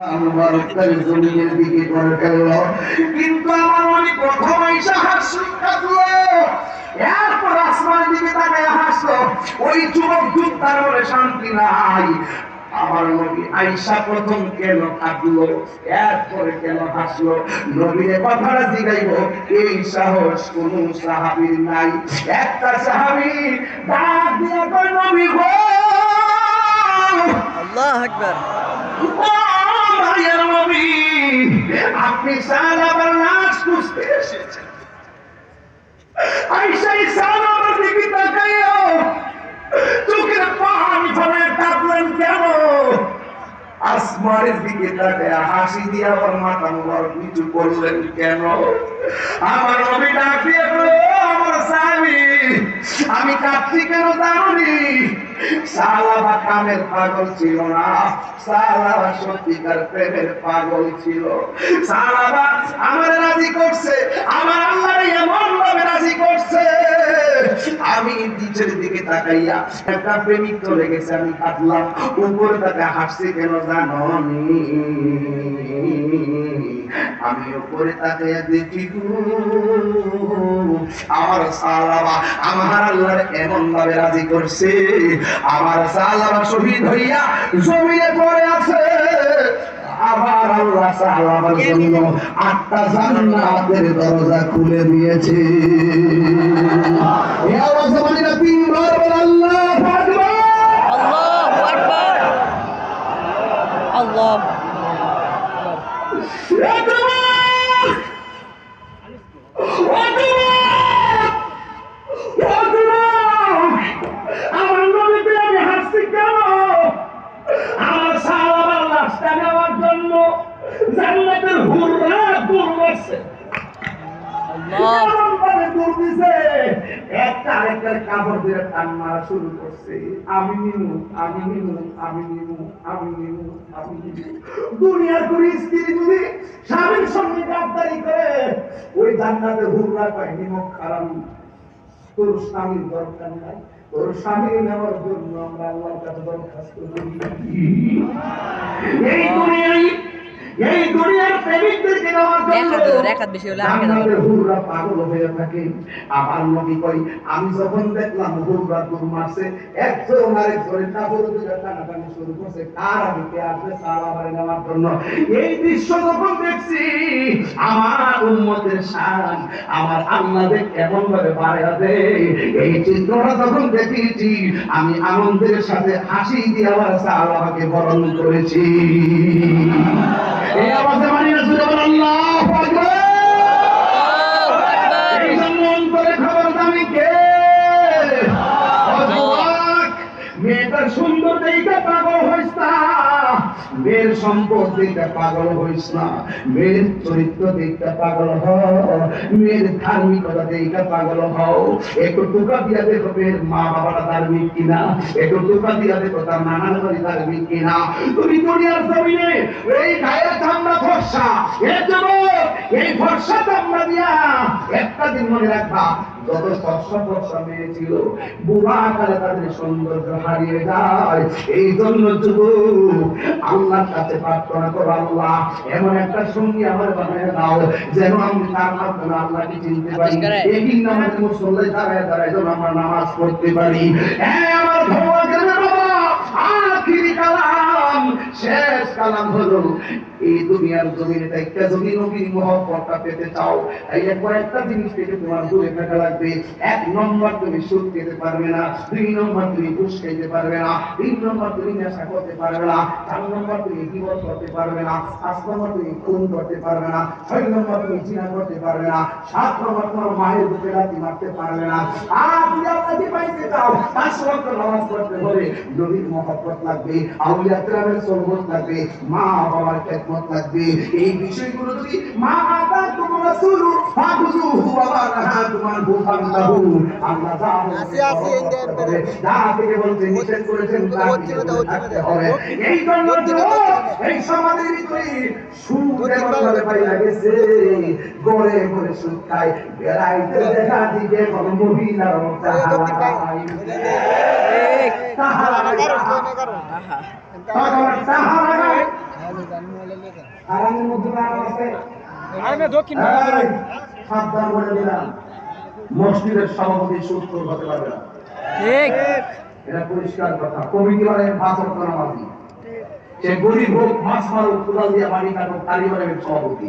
জমিনের আমার এরপর আসমানের দিকে তার শান্তি নাই। আমার নবী আইসা প্রথম কেন কাঁদলো? এরপরে কেন হাসলো? নবীর কথাটা জিগাইব, এই সাহস কোন সাহাবীর নাই। একটা সাহাবী ডাক দিয়া নবী গো! আল্লাহ আকবার। আপনি সালাবার লাশ খুঁজতে এসেছেন। আইসাই সালাবার দিকে তাকাইও। চোখের পাহাড় ধরে কাঁদলেন কেন? আসমানের দিকে তাকায় হাসি দিয়ে আমার মাথা নিচু করলেন কেন? আমার নবী ডাক দিয়ে বলল, "ও আমার আমি কাঁদছি কেন জানি? সালাবা কামের পাগল ছিল না। সালাবা সত্যিকার প্রেমের পাগল ছিল। সালাবা আমার রাজি করছে। আমার আল্লাহ এমন ভাবে রাজি করছে। আমি নিচের দিকে তাকাইয়া একটা প্রেমিক চলে গেছে, আমি কাঁদলাম। উপরে তাকে হাসছে কেন জানো? আমি উপরে তাকাইয়া দেখি আমার সালাবা আমার আল্লাহ এমন ভাবে রাজি করছে, আমার সালাবা শহীদ হইয়া জমিনে পড়ে আছে। আবার আল্লাহ সালাবার জন্য আটটা জান্নাতের দরজা খুলে দিয়েছে এই আওয়াজে মানিনা তিনবার বলে আল্লাহু আকবার আল্লাহু আকবার আল্লাহ আমার নবীকে আমি হাসছি কেন আমার সাহাবার লাশটা নেওয়ার জন্য জান্নাতের হুররা দূর করছে আল্লাহ। এমন ভাবে দূর দিছে, একটা আরেকটার কাপড় দিয়ে টান মারা শুরু করছে। আমি নিমু আমি নিমু আমি নিমু আমি নিমু আমি নিমু। দুনিয়ার কোন স্ত্রী যদি স্বামীর সঙ্গে গাদ্দারি করে ওই জান্নাতে হুররা পায় নিমক তোর স্বামীর দরকার নাই। তোর স্বামী নেওয়ার জন্য আমরা আল্লাহর কাছে দরখাস্ত করি। এই দুনিয়ায় এই দুনিয়ার প্রেমিকদেরকে নেওয়ার জন্য। জান্নাতের হুররা পাগল হয়ে থাকে। আমার নবী কই আমি যখন দেখলাম হুররা দূর মারছে একজন আরেকজনের কাপড় দুটো টানাটানি শুরু করছে কার আমি কে আসবে নেওয়ার জন্য? এই দৃশ্য যখন দেখছি আমার উম্মতের শান আমার আল্লাহদের কেমন ভাবে বাড়া দেয়? এই চিত্রটা যখন দেখেছি আমি আনন্দের সাথে হাসি দিয়ে আমার আমাকে বরণ করেছি। এই আওয়াজে না আল্লাহু আকবার! এই জন্য অন্তরে খবর দামি কে? মেয়েটার সুন্দর দেখে মেয়ের সম্পদ দেখে পাগল হইস না। মেয়ের চরিত্র দেখে পাগল মেয়ের ধার্মিকতা দেখে পাগল হও। একটু টুকা দিয়া দেখো মেয়ের মা বাবারা ধার্মিক কিনা। একটু টুকা দিয়া দেখো তার নানান বাড়ি ধার্মিক কিনা। তুমি দুনিয়ার জমিনে এই গায়ের চামড়া ফর্সা এর যুবক এই ফর্সা দিয়া একটা দিন মনে রাখবা যত ছিল বুড়া কালে তাদের সৌন্দর্য হারিয়ে যায়। এই জন্য আল্লাহর কাছে প্রার্থনা করো আল্লাহ এমন একটা সঙ্গী আমার বানায় দাও যেন আমি তার মাধ্যমে আল্লাহকে চিনতে পারি। এই দিন আমাদের মুসল্লাই দাঁড়ায় দাঁড়ায় যেন আমরা নামাজ পড়তে পারি। হ্যাঁ আমার ভগবানের বাবা আখিরি কালাম। শেষ কালাম হলো, এই দুনিয়ার জমিনে একটা যদি নবীর মহব্বতটা পেতে চাও এই কয়েকটা জিনিস থেকে তোমার দূরে থাকা লাগবে। এক নম্বর, তুমি সুদ খেতে পারবে না। দুই নম্বর, তুমি ঘুষ খেতে পারবে না। তিন নম্বর, তুমি নেশা করতে পারবে না। চার নম্বর, তুমি বিপদ করতে পারবে না। পাঁচ নম্বর, তুমি খুন করতে পারবে না। ছয় নম্বর, তুমি জিনা করতে পারবে না। সাত নম্বর, তোমার মায়ের বুকে রাতি মারতে পারবে না। আর তুমি আল্লাহকে পাইতে চাও, পাঁচ ওয়াক্ত নামাজ পড়তে হবে নবীর মহব্বত লাগবে। আউলিয়া কেরামের সহবত লাগবে মা বাবার খেদমত লাগবে। এই বিষয়গুলো যদি মা আতা তোমার রাসূলু ওয়া মা নাহা তোমার বুফান্তাহু আল্লাহ আসি, এই যে যা থেকে বলতে নিষেধ করেছেন তা থাকতে হবে। এই জন্য এই সমাজের ভিতরে সুদ এমন ভাবে পাইয়া গেছে। গড়ে গড়ে সুদ খায় বেড়াইতে দেখা দিবে কোন মহিলা মসজিদের সভাপতি সুস্থ হতে পারবে না। এটা পরিষ্কার কথা। কমিটি মানে পাঁচ নামাজি সে গরিব হোক মাছ মারুক কোদাল দিয়ে পানি কাটুক মানে সভাপতি।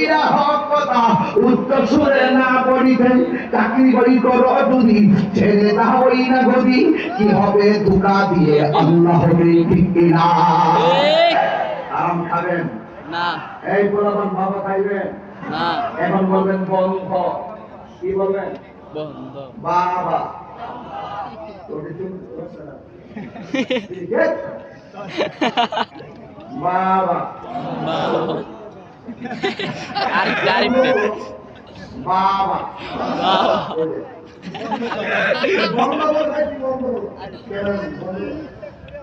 যদি হক কথা উচ্চ সুরে না পড়িবে চাকরি বাড়ি করো যদি ছেড়ে না হই না গদি কি হবে দুকা দিয়ে আল্লাহ হবে ঠিক না আরাম খাবেন? না। এই বলাবান বাবা খাইবেন? না। এখন বলবেন বন্ধ। কি বলবেন? বন্ধ। বাবা। তোকে চুপ করছে না। ঠিক আছে? বাবা। আর গাড়ি বাবা বাবা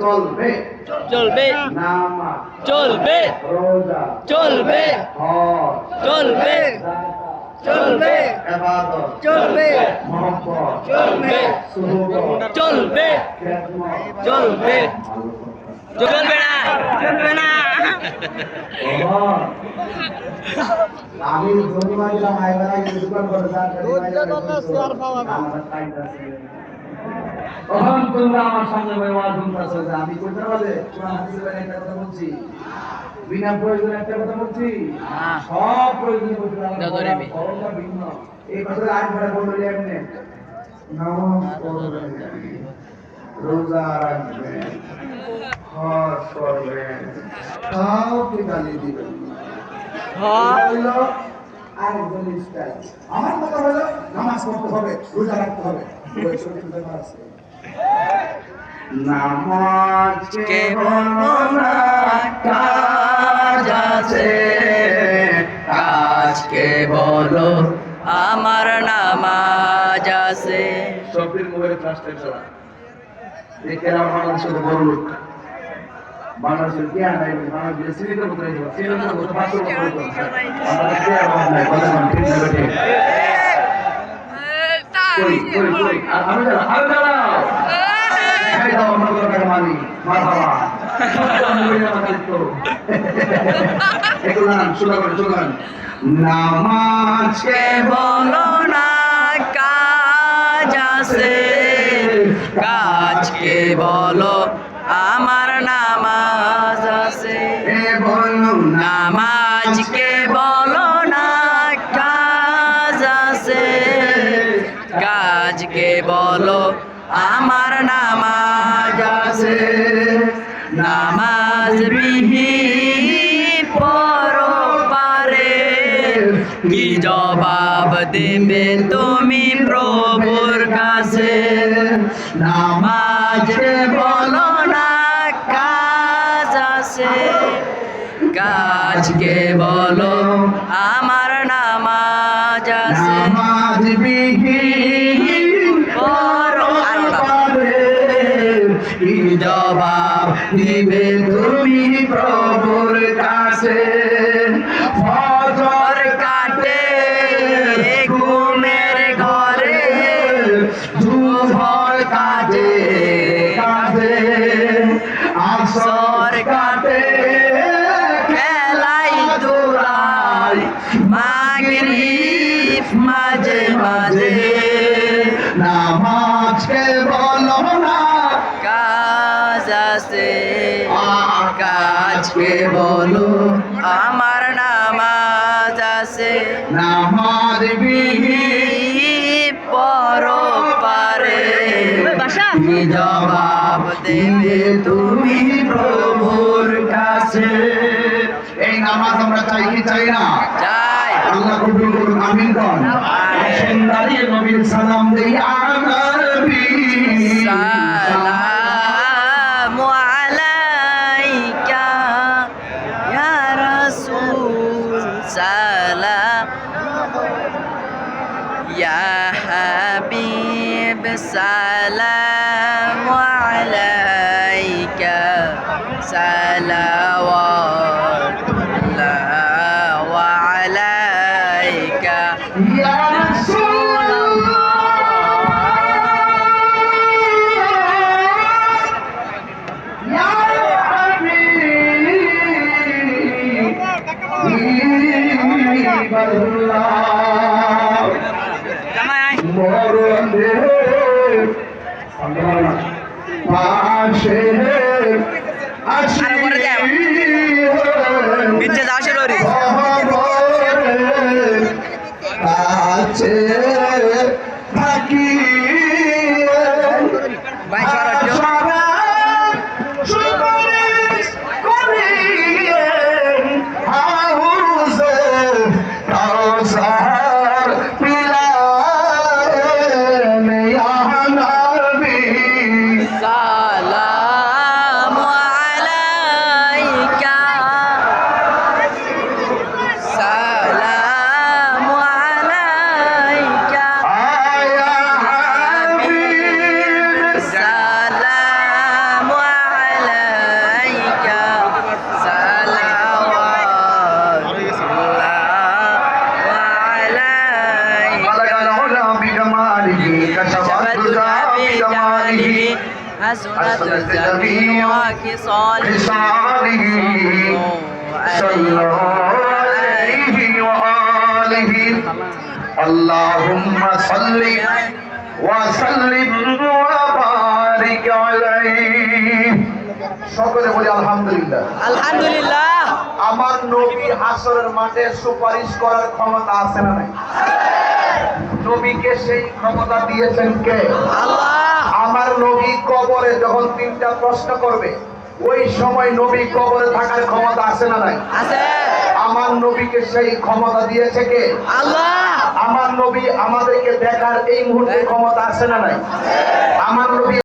চলবে। চলবে। চলবে। চলবে। চলবে। চলবে। ইবাদত চলবে। চলবে। চলবে চলবে চলবে না চলবে না বাবা, আমি জমি তখন তোমরা আমার সামনে বই ওয়াজ শুনতেছো যে আমি কইতে বাইরে একটা কথা বলছি। বিনা প্রয়োজনে একটা কথা বলছি। হ্যাঁ। সব প্রয়োজনে বলছি ধরে ভিন্ন। এই কথা আজ বললে এমনি। রোজা রাখবেন। করবেন। কাউকে গালি দিবেন হ্যাঁ। স্টাইল। আমার কথা হলো নামাজ পড়তে হবে রোজা রাখতে হবে ওই শরীর ব্যাপার আছে নামাজ কেবল কাজ আছে। আজকে বলো আমার নামাজ আছে। সফির মোবাইলে ট্রান্সলেট করা। দেখে বাংলাদেশের বড় লোক। বাংলাদেশের কে আনাই বাংলাদেশের মতো মতো মতো কে নাই কথা ঠিক না কই আর আমি জানা আমি জানা আমার কথা মানি করো শোনান নামাজ বলো না কাজ আছে। কাজকে বলো আমার নামাজ আছে। বলো না নামাজ বিহি পরপারে। কি জবাব দেবে তুমি প্রভুর কাছে? নামাজকে বলো না, কাজ আছে। কাজকে বলো, আমার নামাজ আছে। নামাজ বিহীন দিবে তুমি প্রভুর কাছে। কাটে ঘরে কাটে আসর কাটে খেলাই দোলাই মাগরিব বলো আমার নামাজ আছে। নামাজ বিহীন পরপারে। জবাব দেবে তুমি প্রভুর কাছে? এই নামাজ আমরা চাই কি চাই না? চাই। আল্লাহ কবুল করুন আমিন করুন সুন্দরী নবীর সালাম দেই আনার সালাম। يا حبيب سلام عليك. سلام কাছে كشف الدجى بجماله حسنت جميع خصاله خصاله صلوا عليه وآله اللهم صل وسلم وبارك عليه সকলে বলি আলহামদুলিল্লাহ আলহামদুলিল্লাহ আমার নবী হাসরের মাঠে সুপারিশ করার ক্ষমতা আছে না নাই নবীকে সেই ক্ষমতা দিয়েছেন কে? আমার নবী কবরে যখন তিনটা প্রশ্ন করবে ওই সময় নবী কবরে থাকার ক্ষমতা আছে না নাই? আছে। আমার নবীকে সেই ক্ষমতা দিয়েছে কে? আল্লাহ! আমার নবী আমাদেরকে দেখার এই মুহূর্তে ক্ষমতা আছে না নাই? আমার নবী